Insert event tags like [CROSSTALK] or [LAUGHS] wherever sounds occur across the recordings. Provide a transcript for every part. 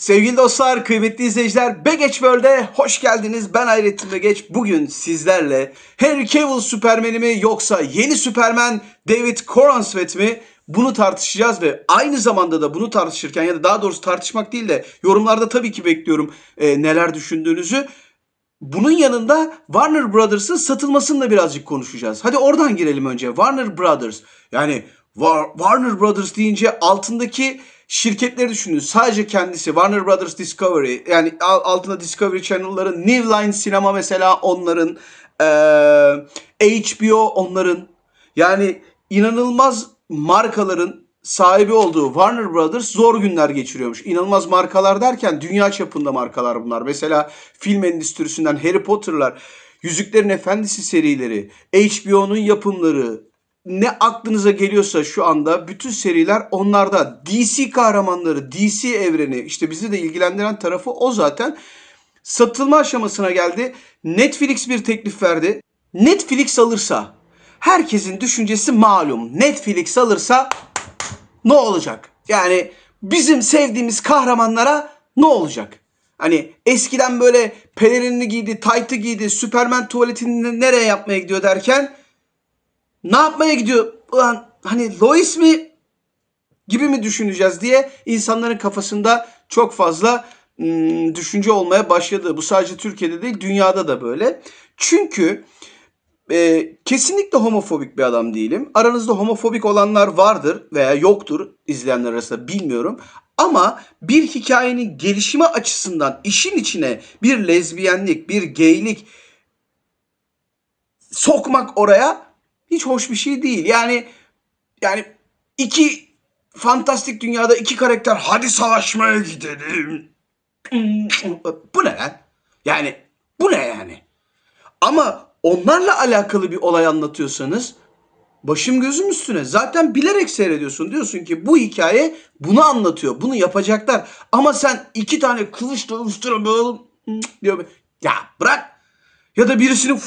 Sevgili dostlar, kıymetli izleyiciler, Begeç World'e hoş geldiniz. Ben Hayrettin Begeç. Bugün sizlerle Henry Cavill Süpermen'i mi yoksa yeni Süpermen David Corenswet mi? Bunu tartışacağız ve aynı zamanda da bunu tartışırken ya da daha doğrusu tartışmak değil de yorumlarda tabii ki bekliyorum e, neler düşündüğünüzü. Bunun yanında Warner Brothers'ın satılmasını da birazcık konuşacağız. Hadi oradan girelim önce. Warner Brothers. Yani War- Warner Brothers deyince altındaki şirketleri düşünün. Sadece kendisi Warner Brothers Discovery yani al- altında Discovery Channel'ların New Line Sinema mesela onların eee, HBO onların yani inanılmaz markaların sahibi olduğu Warner Brothers zor günler geçiriyormuş. İnanılmaz markalar derken dünya çapında markalar bunlar. Mesela film endüstrisinden Harry Potter'lar, Yüzüklerin Efendisi serileri, HBO'nun yapımları, ne aklınıza geliyorsa şu anda bütün seriler onlarda. DC kahramanları, DC evreni işte bizi de ilgilendiren tarafı o zaten. Satılma aşamasına geldi. Netflix bir teklif verdi. Netflix alırsa herkesin düşüncesi malum. Netflix alırsa ne olacak? Yani bizim sevdiğimiz kahramanlara ne olacak? Hani eskiden böyle pelerinini giydi, taytı giydi, Süpermen tuvaletini nereye yapmaya gidiyor derken ne yapmaya gidiyor? Ulan hani Lois mi gibi mi düşüneceğiz diye insanların kafasında çok fazla ım, düşünce olmaya başladı. Bu sadece Türkiye'de değil dünyada da böyle. Çünkü e, kesinlikle homofobik bir adam değilim. Aranızda homofobik olanlar vardır veya yoktur izleyenler arasında bilmiyorum. Ama bir hikayenin gelişimi açısından işin içine bir lezbiyenlik, bir geylik sokmak oraya hiç hoş bir şey değil. Yani yani iki fantastik dünyada iki karakter hadi savaşmaya gidelim. [LAUGHS] Bu ne lan? Yani bu ne yani? Ama onlarla alakalı bir olay anlatıyorsanız başım gözüm üstüne. Zaten bilerek seyrediyorsun. Diyorsun ki bu hikaye bunu anlatıyor. Bunu yapacaklar. Ama sen iki tane kılıçla ıstırabilirim diyor. Ya bırak. Ya da birisini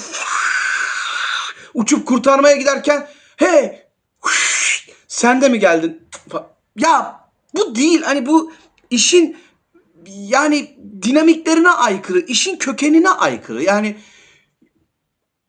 uçup kurtarmaya giderken hey sen de mi geldin? Ya bu değil. Hani bu işin yani dinamiklerine aykırı, işin kökenine aykırı. Yani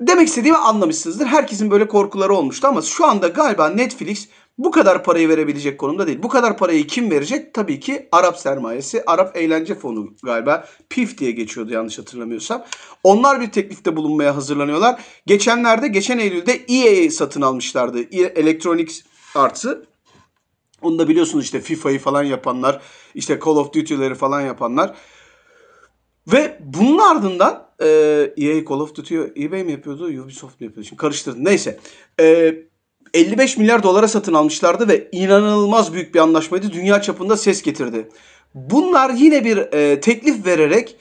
demek istediğimi anlamışsınızdır. Herkesin böyle korkuları olmuştu ama şu anda galiba Netflix bu kadar parayı verebilecek konumda değil. Bu kadar parayı kim verecek? Tabii ki Arap sermayesi, Arap eğlence fonu galiba. PIF diye geçiyordu yanlış hatırlamıyorsam. Onlar bir teklifte bulunmaya hazırlanıyorlar. Geçenlerde, geçen Eylül'de EA'yi satın almışlardı. EA Electronics Arts'ı. Onu da biliyorsunuz işte FIFA'yı falan yapanlar, işte Call of Duty'leri falan yapanlar. Ve bunun ardından e, EA Call of Duty eBay mi yapıyordu, Ubisoft mu yapıyordu? Şimdi karıştırdım. Neyse. E, 55 milyar dolara satın almışlardı ve inanılmaz büyük bir anlaşmaydı. Dünya çapında ses getirdi. Bunlar yine bir e, teklif vererek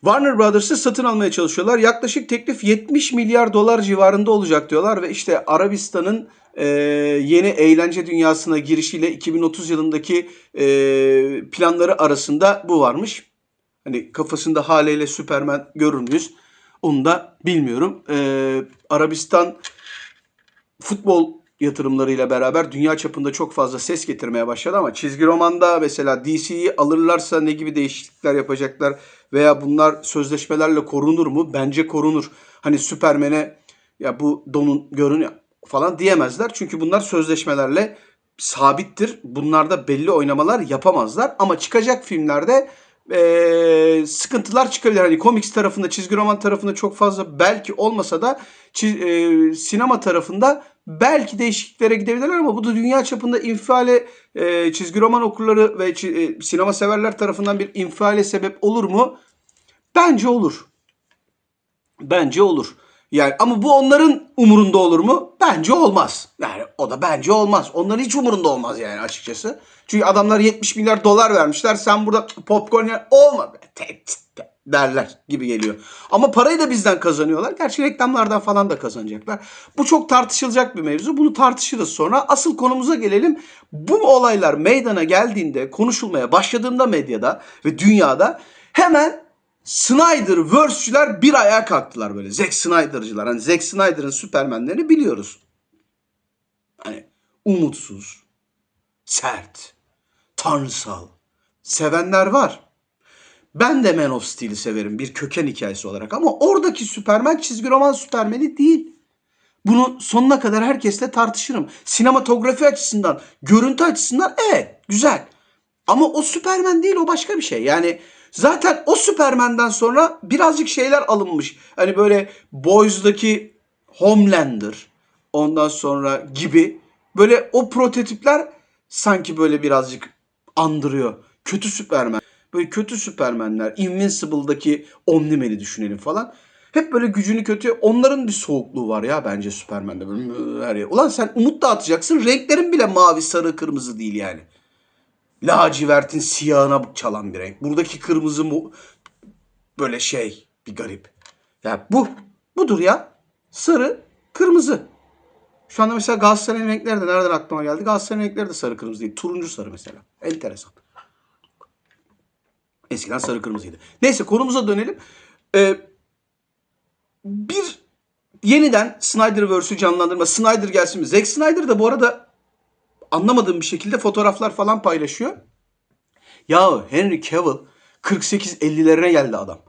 Warner Brothers'ı satın almaya çalışıyorlar. Yaklaşık teklif 70 milyar dolar civarında olacak diyorlar ve işte Arabistan'ın e, yeni eğlence dünyasına girişiyle 2030 yılındaki e, planları arasında bu varmış. Hani kafasında haliyle Superman görür müyüz? Onu da bilmiyorum. Ee, Arabistan futbol yatırımlarıyla beraber dünya çapında çok fazla ses getirmeye başladı ama çizgi romanda mesela DC'yi alırlarsa ne gibi değişiklikler yapacaklar veya bunlar sözleşmelerle korunur mu? Bence korunur. Hani Superman'e ya bu donun görün falan diyemezler. Çünkü bunlar sözleşmelerle sabittir. Bunlarda belli oynamalar yapamazlar ama çıkacak filmlerde eee, sıkıntılar çıkabilir. Hani komiks tarafında, çizgi roman tarafında çok fazla belki olmasa da çiz- eee, sinema tarafında belki değişikliklere gidebilirler ama bu da dünya çapında infiale eee, çizgi roman okurları ve eee, sinema severler tarafından bir infiale sebep olur mu? Bence olur. Bence olur. Yani ama bu onların umurunda olur mu? Bence olmaz. Yani o da bence olmaz. Onların hiç umurunda olmaz yani açıkçası. Çünkü adamlar 70 milyar dolar vermişler. Sen burada popcorn yer olma be. Derler gibi geliyor. Ama parayı da bizden kazanıyorlar. Gerçi reklamlardan falan da kazanacaklar. Bu çok tartışılacak bir mevzu. Bunu tartışırız sonra. Asıl konumuza gelelim. Bu olaylar meydana geldiğinde, konuşulmaya başladığında medyada ve dünyada hemen Snyderverse'çüler bir ayağa kalktılar böyle. Zack Snyder'cılar. Hani Zack Snyder'ın Superman'lerini biliyoruz. Hani umutsuz, sert, tanrısal. Sevenler var. Ben de Man of Steel'i severim bir köken hikayesi olarak ama oradaki Superman çizgi roman Superman'i değil. Bunu sonuna kadar herkesle tartışırım. Sinematografi açısından, görüntü açısından evet güzel. Ama o Superman değil o başka bir şey. Yani zaten o Superman'den sonra birazcık şeyler alınmış. Hani böyle Boys'daki Homelander ondan sonra gibi böyle o prototipler sanki böyle birazcık andırıyor. Kötü Superman. Böyle kötü Superman'ler. Invincible'daki Omni-Man'i düşünelim falan. Hep böyle gücünü kötü. Onların bir soğukluğu var ya bence Superman'de. Böyle her yer. Ulan sen umut dağıtacaksın. Renklerin bile mavi, sarı, kırmızı değil yani. Lacivertin siyahına çalan bir renk. Buradaki kırmızı mu böyle şey bir garip. Ya bu budur ya. Sarı, kırmızı. Şu anda mesela Galatasaray'ın renkleri de nereden aklıma geldi? Galatasaray'ın renkleri de sarı kırmızı değil. Turuncu sarı mesela. Enteresan. Eskiden sarı kırmızıydı. Neyse konumuza dönelim. Ee, bir yeniden Snyderverse'ü canlandırma. Snyder gelsin mi? Zack Snyder da bu arada anlamadığım bir şekilde fotoğraflar falan paylaşıyor. Ya Henry Cavill 48-50'lerine geldi adam.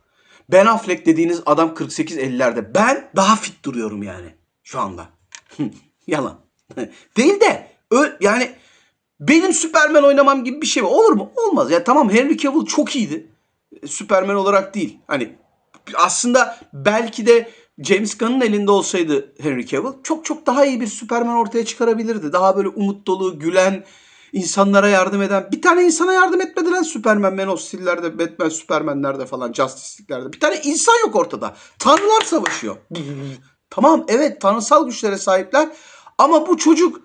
Ben Affleck dediğiniz adam 48-50'lerde. Ben daha fit duruyorum yani şu anda. [LAUGHS] Yalan. [LAUGHS] Değil de yani benim Superman oynamam gibi bir şey mi? Olur mu? Olmaz. Ya tamam Henry Cavill çok iyiydi. Superman olarak değil. Hani aslında belki de James Gunn'ın elinde olsaydı Henry Cavill çok çok daha iyi bir Superman ortaya çıkarabilirdi. Daha böyle umut dolu, gülen, insanlara yardım eden. Bir tane insana yardım etmedi lan Superman, Man of Steel'lerde, Batman, Superman'lerde falan, Justice'lerde. Bir tane insan yok ortada. Tanrılar savaşıyor. tamam evet tanrısal güçlere sahipler. Ama bu çocuk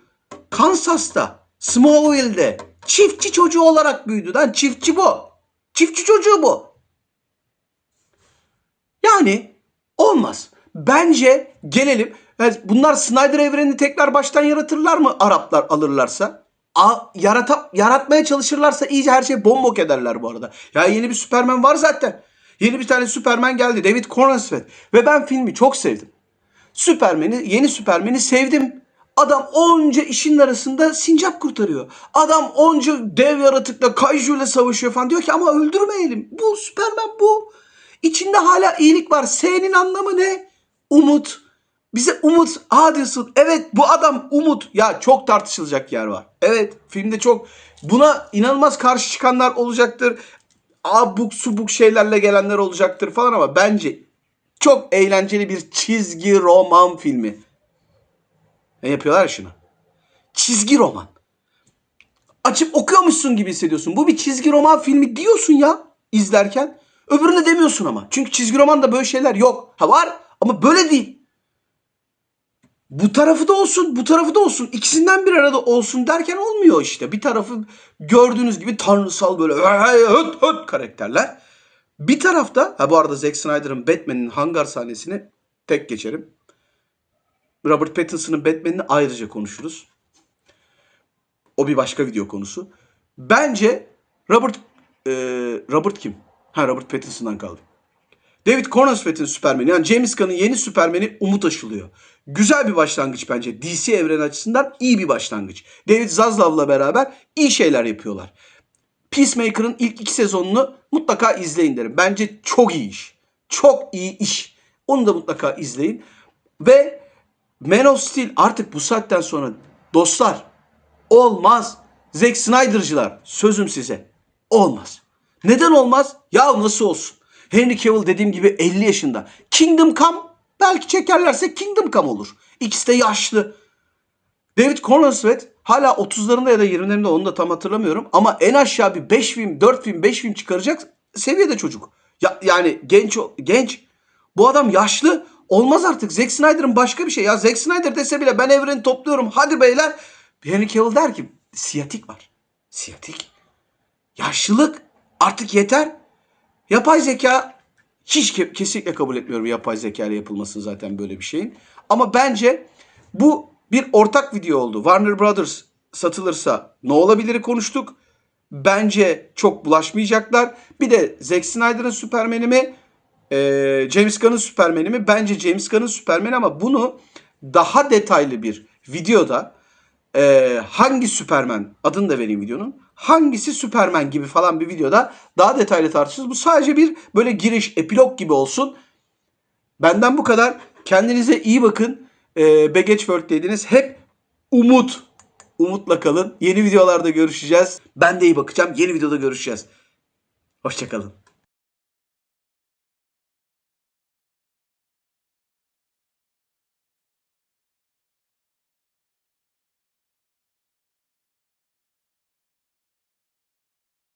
Kansas'ta, Smallville'de çiftçi çocuğu olarak büyüdü. Lan çiftçi bu. Çiftçi çocuğu bu. Yani olmaz. Bence gelelim. Bunlar Snyder evrenini tekrar baştan yaratırlar mı Araplar alırlarsa? A, yarata, yaratmaya çalışırlarsa iyice her şey bombok ederler bu arada. Ya yeni bir Superman var zaten. Yeni bir tane Superman geldi. David Corenswet. Ve ben filmi çok sevdim. Superman'i, yeni Superman'i sevdim. Adam onca işin arasında sincap kurtarıyor. Adam onca dev yaratıkla, kaiju ile savaşıyor falan. Diyor ki ama öldürmeyelim. Bu Superman bu. İçinde hala iyilik var. S'nin anlamı ne? Umut. Bize umut. Aa diyorsun. Evet bu adam umut. Ya çok tartışılacak yer var. Evet filmde çok buna inanılmaz karşı çıkanlar olacaktır. Abuk subuk şeylerle gelenler olacaktır falan ama bence çok eğlenceli bir çizgi roman filmi. Ne yapıyorlar ya şunu? Çizgi roman. Açıp okuyormuşsun gibi hissediyorsun. Bu bir çizgi roman filmi diyorsun ya izlerken. Öbürünü demiyorsun ama. Çünkü çizgi romanda böyle şeyler yok. Ha var ama böyle değil. Bu tarafı da olsun, bu tarafı da olsun. İkisinden bir arada olsun derken olmuyor işte. Bir tarafı gördüğünüz gibi tanrısal böyle höt höt karakterler. Bir tarafta, ha bu arada Zack Snyder'ın Batman'in hangar sahnesini tek geçerim. Robert Pattinson'ın Batman'ini ayrıca konuşuruz. O bir başka video konusu. Bence Robert e, Robert kim? Ha Robert Pattinson'dan kaldı. David Corenswet'in Superman'i yani James Gunn'ın yeni Superman'i umut aşılıyor. Güzel bir başlangıç bence. DC evreni açısından iyi bir başlangıç. David Zaslav'la beraber iyi şeyler yapıyorlar. Peacemaker'ın ilk iki sezonunu mutlaka izleyin derim. Bence çok iyi iş. Çok iyi iş. Onu da mutlaka izleyin. Ve Man of Steel artık bu saatten sonra dostlar olmaz. Zack Snyder'cılar sözüm size olmaz. Neden olmaz? Ya nasıl olsun? Henry Cavill dediğim gibi 50 yaşında. Kingdom Come belki çekerlerse Kingdom Come olur. İkisi de yaşlı. David Corenswet hala 30'larında ya da 20'lerinde onu da tam hatırlamıyorum. Ama en aşağı bir 5 film, 4 film, 5 film çıkaracak seviyede çocuk. Ya, yani genç genç. Bu adam yaşlı. Olmaz artık. Zack Snyder'ın başka bir şey. Ya Zack Snyder dese bile ben evreni topluyorum. Hadi beyler. Henry Cavill der ki siyatik var. Siyatik. Yaşlılık. Artık yeter. Yapay zeka hiç ke- kesinlikle kabul etmiyorum yapay zeka ile yapılmasını zaten böyle bir şeyin. Ama bence bu bir ortak video oldu. Warner Brothers satılırsa ne olabilir konuştuk. Bence çok bulaşmayacaklar. Bir de Zack Snyder'ın Superman'i mi? E, James Gunn'ın Superman'i mi? Bence James Gunn'ın Superman'i ama bunu daha detaylı bir videoda Ee, hangi Süpermen adını da vereyim videonun. Hangisi Süpermen gibi falan bir videoda daha detaylı tartışırız. Bu sadece bir böyle giriş, epilog gibi olsun. Benden bu kadar. Kendinize iyi bakın. Ee, Baggage World dediniz. Hep umut. Umutla kalın. Yeni videolarda görüşeceğiz. Ben de iyi bakacağım. Yeni videoda görüşeceğiz. Hoşçakalın.